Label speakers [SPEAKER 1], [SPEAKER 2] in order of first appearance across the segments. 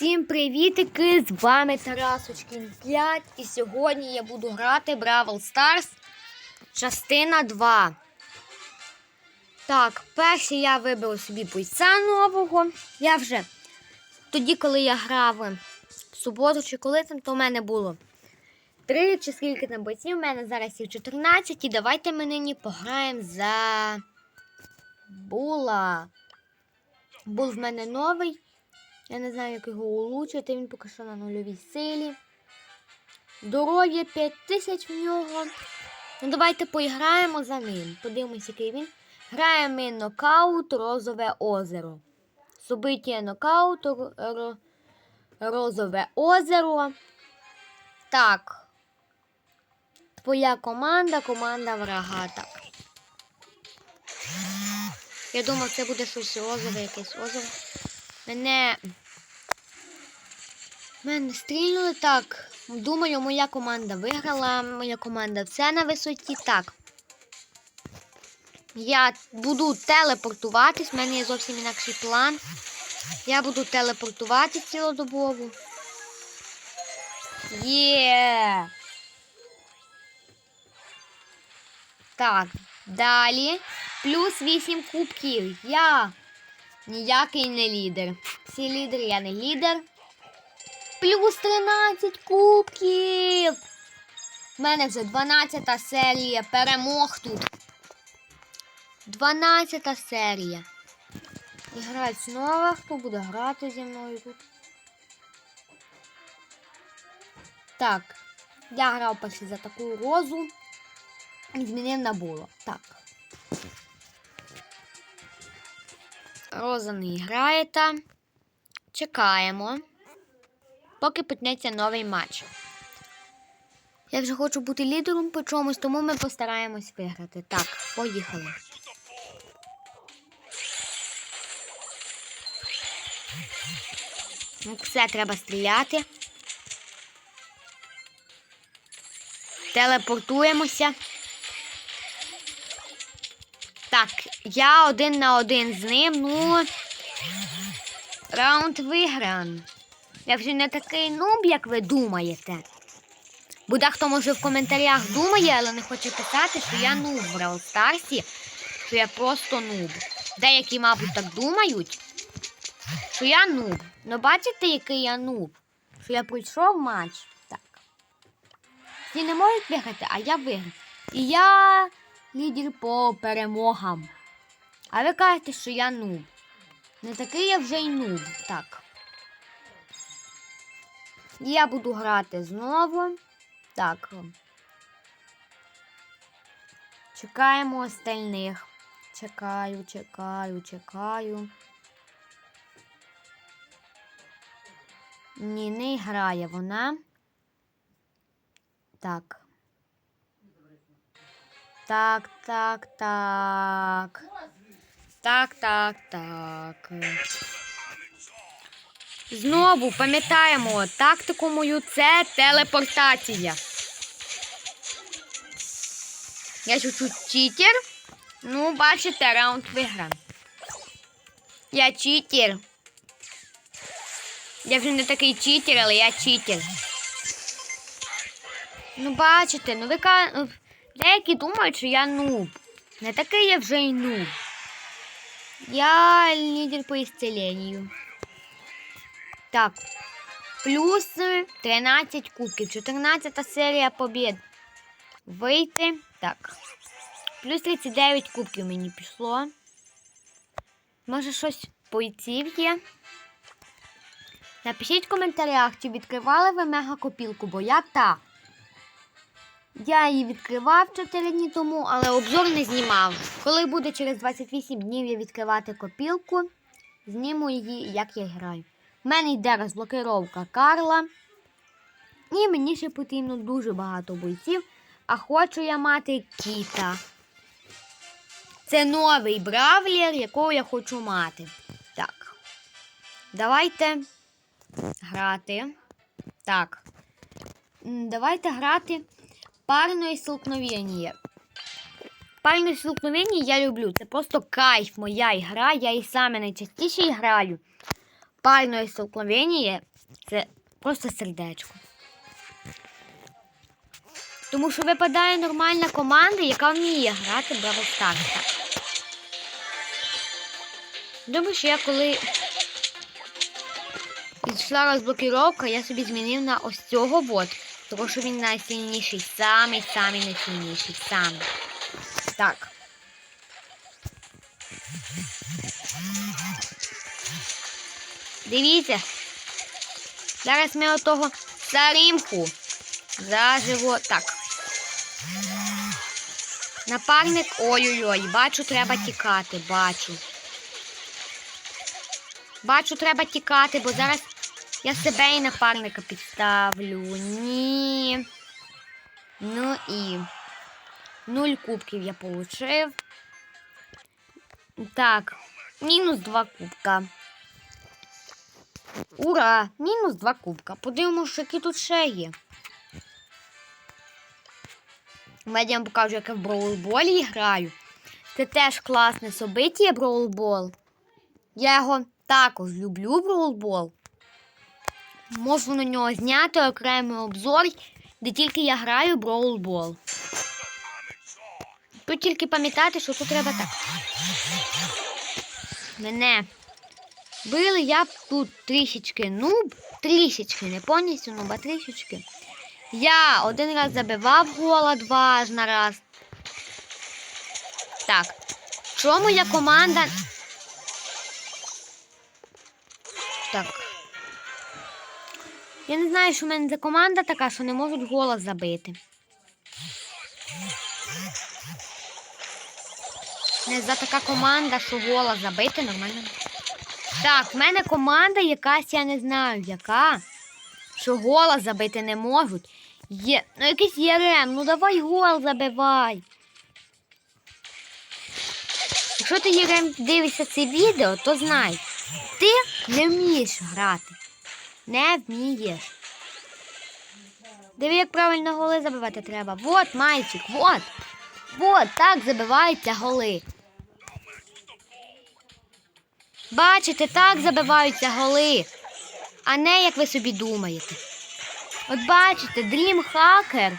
[SPEAKER 1] Всім привітики! З вами Тарасочкін 5 і сьогодні я буду грати Бравл Stars частина 2. Так, перше я вибрав собі бойця нового. Я вже тоді, коли я грав в суботу чи коли там, то в мене було 3 чи скільки там бойців, у мене зараз їх 14. І давайте ми нині пограємо за Була. Бул в мене новий. Я не знаю, як його улучшити. Він поки що на нульовій силі. Здоров'я 5000 в нього. Ну, давайте поіграємо за ним. Подивимось, який він. Граємо ми нокаут Розове озеро. Собиття нокаут ро- ро- Розове озеро. Так. Твоя команда, команда врага. Так. Я думав, це буде щось розове, якесь озеро. Мене. Мене стрільнули так. Думаю, моя команда виграла. Моя команда все на висоті. Так. Я буду телепортуватись. У мене є зовсім інакший план. Я буду телепортуватись цілодобово. Є. Так, далі. Плюс 8 кубків. Я ніякий не лідер. Всі лідери, я не лідер. Плюс 13 кубків. У мене вже 12 серія. Перемог тут. 12 серія. І грають знову. Хто буде грати зі мною тут? Так. Я грав перший за таку розу. І змінив на було. Так. Роза не грає там. Чекаємо. Поки почнеться новий матч. Я вже хочу бути лідером по чомусь, тому ми постараємось виграти. Так, поїхали. Ну, Все треба стріляти. Телепортуємося. Так, я один на один з ним. Ну. Раунд вигран. Я вже не такий нуб, як ви думаєте. Бо дехто може в коментарях думає, але не хоче писати, що я нуб в Brawl Старсі, що я просто нуб. Деякі, мабуть, так думають, що я нуб. Ну бачите, який я нуб? Що я пройшов матч. Так. Всі не можуть виграти, а я виграв. І я лідер по перемогам. А ви кажете, що я нуб. Не такий я вже й нуб. Так. Я буду грати знову. Так. Чекаємо остальних. Чекаю, чекаю, чекаю. Ні, не грає вона. Так. Так, так, так. Так, так, так. Знову пам'ятаємо, тактику мою це телепортація. Я чуть-чуть читер. Ну, бачите, раунд вигран. Я читер. Я вже не такий читер, але я читер. Ну, бачите, ну ви ну, деякі думають, що я нуб. Не такий я вже й нуб. Я лідер по ісцеленню. Так. Плюс 13 кубків. 14 серія побід. Вийти. Так. Плюс 39 кубків мені пішло. Може щось бойців є? Напишіть в коментарях, чи відкривали ви мегакопілку, бо я так. Я її відкривав 4 дні тому, але обзор не знімав. Коли буде через 28 днів я відкривати копілку, зніму її, як я граю. У мене йде розблокировка Карла. І мені ще потрібно дуже багато бойців. А хочу я мати Кіта. Це новий бравлер, якого я хочу мати. Так. Давайте грати. Так. Давайте грати парне столкновення. Парне столкновення я люблю. Це просто кайф моя ігра. Я і саме найчастіше граю. Парне столкновення Це просто сердечко. Тому що випадає нормальна команда, яка вміє грати Бравл Старса. Думаю, що я коли Пішла розблокіровка, я собі змінив на ось цього от. Тому що він найсильніший, самий самий найсильніший, самий. Так. Дивіться. Зараз ми отого Сарімку заживо. Так. Напарник. Ой-ой-ой, бачу, треба тікати, бачу. Бачу, треба тікати, бо зараз я себе і напарника підставлю. Ні. Ну і нуль кубків я получив. Так, мінус два кубка. Ура! Мінус два кубка. Подивимося, які тут ще є. Я вам покажу, як я в броулболі граю. Це теж класне собиття броулбол. Я його також люблю броулбол. Можу на нього зняти окремий обзор, де тільки я граю броулбол. Тут тільки пам'ятати, що тут треба так. Мене били я тут трішечки нуб, трішечки, не повністю нуб, а трішечки. Я один раз забивав гола, два аж на раз. Так. Що моя команда Так. Я не знаю, що в мене за команда така, що не можуть голос забити. Не за така команда, що голос забити нормально. Так, в мене команда якась, я не знаю, яка. Що голос забити не можуть. Є. Ну якийсь Єрем, ну давай гол забивай. Якщо ти Єрем дивишся це відео, то знай. Ти не вмієш грати. Не вмієш. Диви, як правильно голи забивати треба. Вот, мальчик, вот. Вот, так забиваються голи. Бачите, так забиваються голи. А не як ви собі думаєте. От бачите, Hacker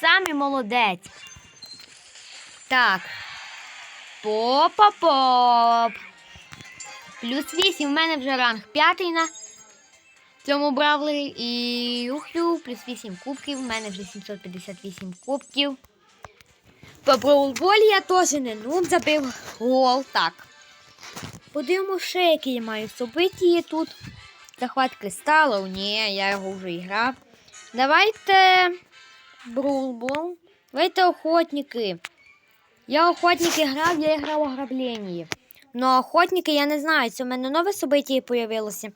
[SPEAKER 1] самий молодець. Так. Попа-поп. Плюс 8, в мене вже ранг 5 на цьому бравлері. І ухлю, плюс 8 кубків, в мене вже 758 кубків. По браулболі я теж не нуб забив гол. Так. Подивимося, ще які я маю собиті тут. Захват кристалу. Ні, я його вже і грав. Давайте браулбол. Давайте охотники. Я охотники грав, я грав ограблення. Ну, охотники, я не знаю, це в мене нове собиття появилося.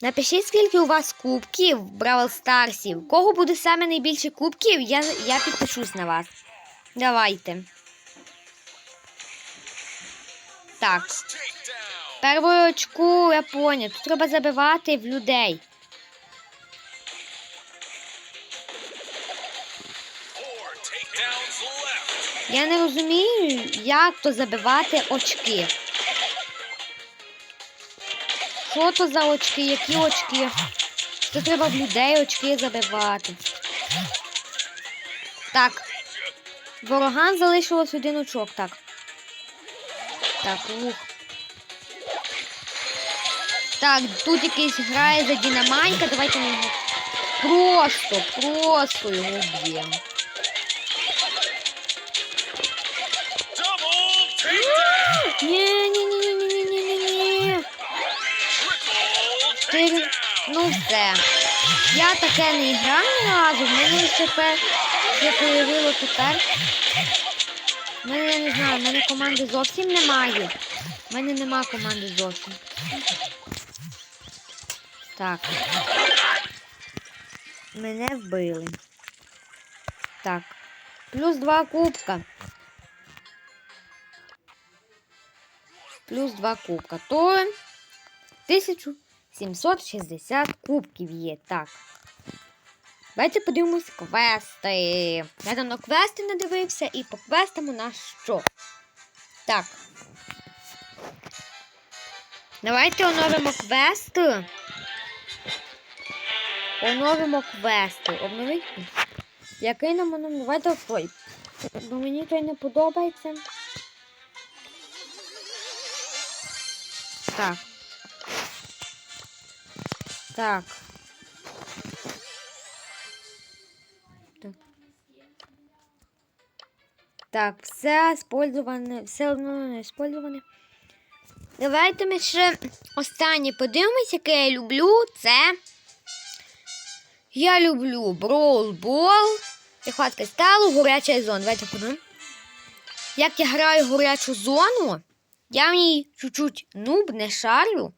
[SPEAKER 1] Напишіть, скільки у вас кубків в Бравл Старсів. Кого буде саме найбільше кубків, я, я підпишусь на вас. Давайте. Так. Перву очку, я поняв. Тут треба забивати в людей. Я не розумію, як то забивати очки. Що то за очки? Які очки? Це треба в людей очки забивати. Так. Ворогам залишилось один очок, так. Так, ух. Так, тут якийсь грає за Дінамайка. Давайте ми його просто, просто його вб'ємо. Ні, ні, Ну все. Я таке не грав ні разу, в мене тепер ще появило тепер. В мене я не знаю, в мене команди зовсім немає. В мене нема команди зовсім. Так. Мене вбили. Так. Плюс два кубка. Плюс два кубка. То 1760 кубків є. Так. Давайте подивимось квести. Я давно квести не дивився і по квестам у нас що? Так. Давайте оновимо квести. Оновимо квести. Обновіть. Який нам? Давайте той. Бо мені той не подобається. Так. Так. Так. Все использоване, все одно использоване. Давайте ми ще останнє подивимось, яке я люблю. Це. Я люблю Ball, Прихватка сталу, горяча зона. Давайте подивимо. Як я граю горячу зону, я в ній чуть-чуть нуб не шарю.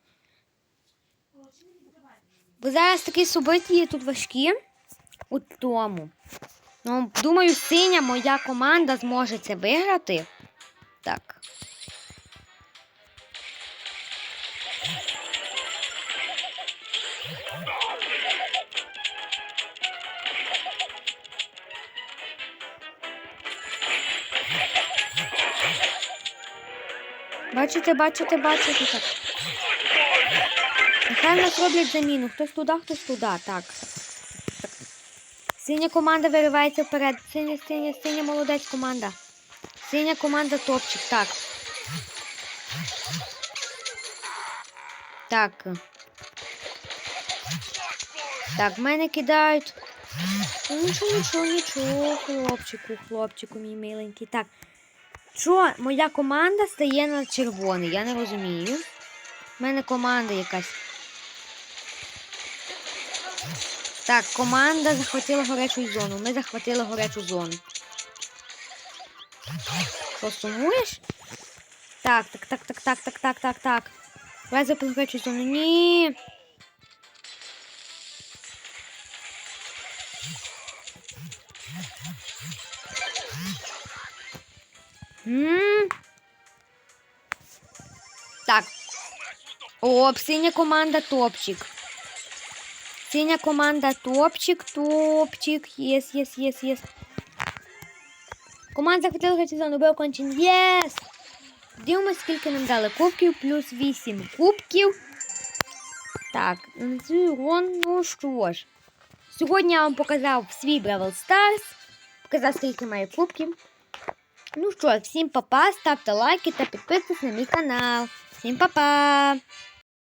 [SPEAKER 1] Бо зараз такі субиті тут важкі у тому. Ну, думаю, синя моя команда зможе це виграти. Так. Бачите, бачите, бачите так. Нехай в нас роблять заміну. Хтось туди, хтось туди. Так. Синя команда виривається вперед. Синя, синя, синя, молодець команда. Синя команда топчик. Так. Так. Так, мене кидають. Нічого, нічого, нічого, хлопчику, хлопчику, мій миленький. Так. Що моя команда стає на червоний? Я не розумію. У мене команда якась. Так, команда захватила гарячу зону. Ми захватили гарячу зону. Що, сумуєш? Так, так, так, так, так, так, так, так, так. Давай запил гарячу зону. Ні. М. Так. О, синя команда топчик. Синя команда топчик, топчик. Єс, єс, єс, єс. Команда захватила сезон, убив кончен. Єс! Дивимось, скільки нам дали кубків, плюс 8 кубків. Так, ну що ж. Сьогодні я вам показав свій Бравл Старс. Показав, скільки має кубків. Ну що, всім па-па, ставте лайки та підписуйтесь на мій канал. Всім па-па!